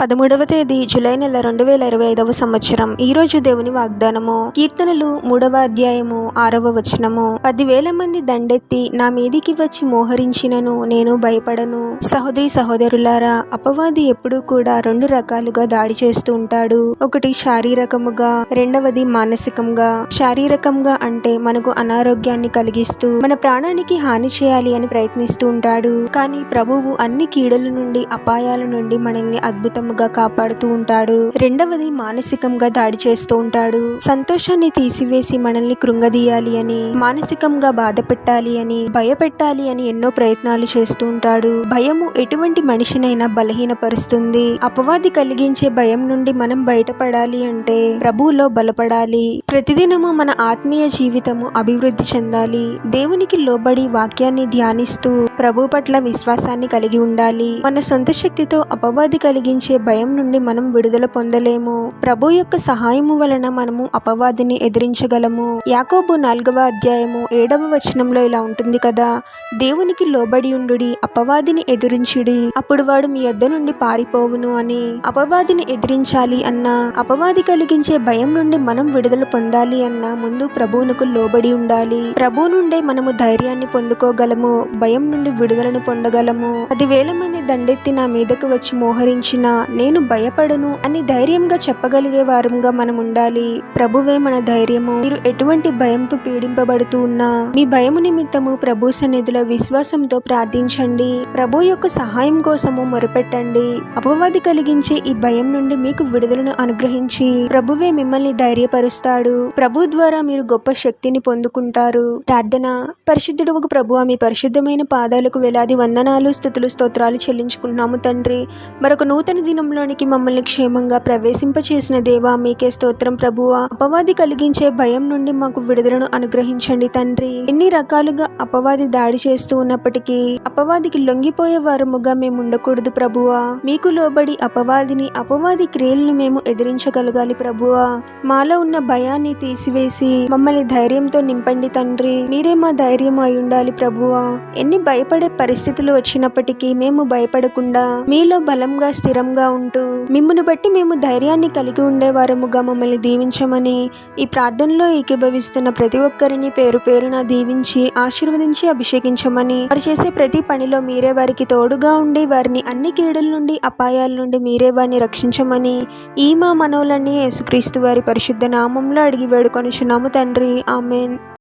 పదమూడవ తేదీ జూలై నెల రెండు వేల ఇరవై ఐదవ సంవత్సరం. ఈ రోజు దేవుని వాగ్దానము కీర్తనలు మూడవ అధ్యాయము ఆరవ వచనము. పదివేల మంది దండెత్తి నా మీదికి వచ్చి మోహరించినను నేను భయపడను. సహోదరి సహోదరులారా అపవాది ఎప్పుడూ కూడా రెండు రకాలుగా దాడి చేస్తూ ఉంటాడు. ఒకటి శారీరకముగా రెండవది మానసికంగా. శారీరకంగా అంటే మనకు అనారోగ్యాన్ని కలిగిస్తూ మన ప్రాణానికి హాని చేయాలి అని ప్రయత్నిస్తూ ఉంటాడు. కానీ ప్రభువు అన్ని కీడల నుండి అపాయాల నుండి మనల్ని అద్భుతం అద్భుతముగా కాపాడుతూ ఉంటాడు. రెండవది మానసికంగా దాడి చేస్తూ ఉంటాడు. సంతోషాన్ని తీసివేసి మనల్ని కృంగదీయాలి అని మానసికంగా బాధ పెట్టాలి అని భయపెట్టాలి అని ఎన్నో ప్రయత్నాలు చేస్తూ ఉంటాడు. భయము ఎటువంటి మనిషినైనా బలహీనపరుస్తుంది. అపవాది కలిగించే భయం నుండి మనం బయటపడాలి అంటే ప్రభువులో బలపడాలి. ప్రతిదినము మన ఆత్మీయ జీవితము అభివృద్ధి చెందాలి. దేవునికి లోబడి వాక్యాన్ని ధ్యానిస్తూ ప్రభు పట్ల విశ్వాసాన్ని కలిగి ఉండాలి. మన సొంత శక్తితో అపవాది కలిగించే భయం నుండి మనం విడుదల పొందలేము. ప్రభు యొక్క సహాయము వలన మనము అపవాదిని ఎదిరించగలము. యాకోబు నాలుగవ అధ్యాయము ఏడవ వచనంలో ఇలా ఉంటుంది కదా దేవునికి లోబడి ఉండుడి అపవాదిని ఎదిరించుడి. అప్పుడు వాడు మీ యొద్ద నుండి పారిపోవును అని. అపవాదిని ఎదిరించాలి అన్నా అపవాది కలిగించే భయం నుండి మనం విడుదల పొందాలి అన్నా ముందు ప్రభువునకు లోబడి ఉండాలి. ప్రభు నుండే మనము ధైర్యాన్ని పొందుకోగలము భయం నుండి విడుదలను పొందగలము. పదివేల మంది దండెత్తి నా మీదకు వచ్చి మోహరించిన నేను భయపడను అని ధైర్యంగా చెప్పగలిగే వారంగా మనం ఉండాలి. ప్రభువే మన ధైర్యము. మీరు ఎటువంటి భయంతో పీడింపబడుతూ ఉన్నా మీ భయము నిమిత్తము ప్రభు సన్నిధిలో విశ్వాసంతో ప్రార్థించండి. ప్రభు యొక్క సహాయం కోసము మొరపెట్టండి. అపవాది కలిగించే ఈ భయం నుండి మీకు విడుదలను అనుగ్రహించి ప్రభువే మిమ్మల్ని ధైర్యపరుస్తాడు. ప్రభు ద్వారా మీరు గొప్ప శక్తిని పొందుకుంటారు. ప్రార్థన. పరిశుద్ధుడు ఒక ప్రభు మీ పరిశుద్ధమైన పాదాలకు వేలాది వందనాలు స్థుతులు స్తోత్రాలు చెల్లించుకుంటున్నాము తండ్రి. మరొక నూతన దినంలోనికి మమ్మల్ని క్షేమంగా ప్రవేశింపచేసిన దేవా మీకే స్తోత్రం ప్రభువా. అపవాది కలిగించే భయం నుండి మాకు విడుదలను అనుగ్రహించండి తండ్రి. ఎన్ని రకాలుగా అపవాది దాడి చేస్తూ ఉన్నప్పటికీ అపవాదికి లొంగిపోయే వారముగా మేము ఉండకూడదు ప్రభువా. మీకు లోబడి అపవాదిని అపవాది క్రియలను మేము ఎదిరించగలగాలి ప్రభువా. మాలో ఉన్న భయాన్ని తీసివేసి మమ్మల్ని ధైర్యంతో నింపండి తండ్రి. మీరే మా ధైర్యం అయి ఉండాలి ప్రభువా. ఎన్ని భయపడే పరిస్థితులు వచ్చినప్పటికీ మేము భయపడకుండా మీలో బలంగా స్థిరంగా ఉంటూ మిమ్మును బట్టి మేము ధైర్యాన్ని కలిగి ఉండేవారముగా మమ్మల్ని దీవించమని ఈ ప్రార్థనలో ఏకీభవిస్తున్న ప్రతి ఒక్కరిని పేరు పేరున దీవించి ఆశీర్వదించి అభిషేకించమని వారు చేసే ప్రతి పనిలో మీరే వారికి తోడుగా ఉండి వారిని అన్ని కీడుల నుండి అపాయాల నుండి మీరే వారిని రక్షించమని ఈ మా మనోలన్నీ యేసుక్రీస్తు వారి పరిశుద్ధ నామంలో అడిగి వేడుకొనిచున్నాము తండ్రి. ఆమెన్.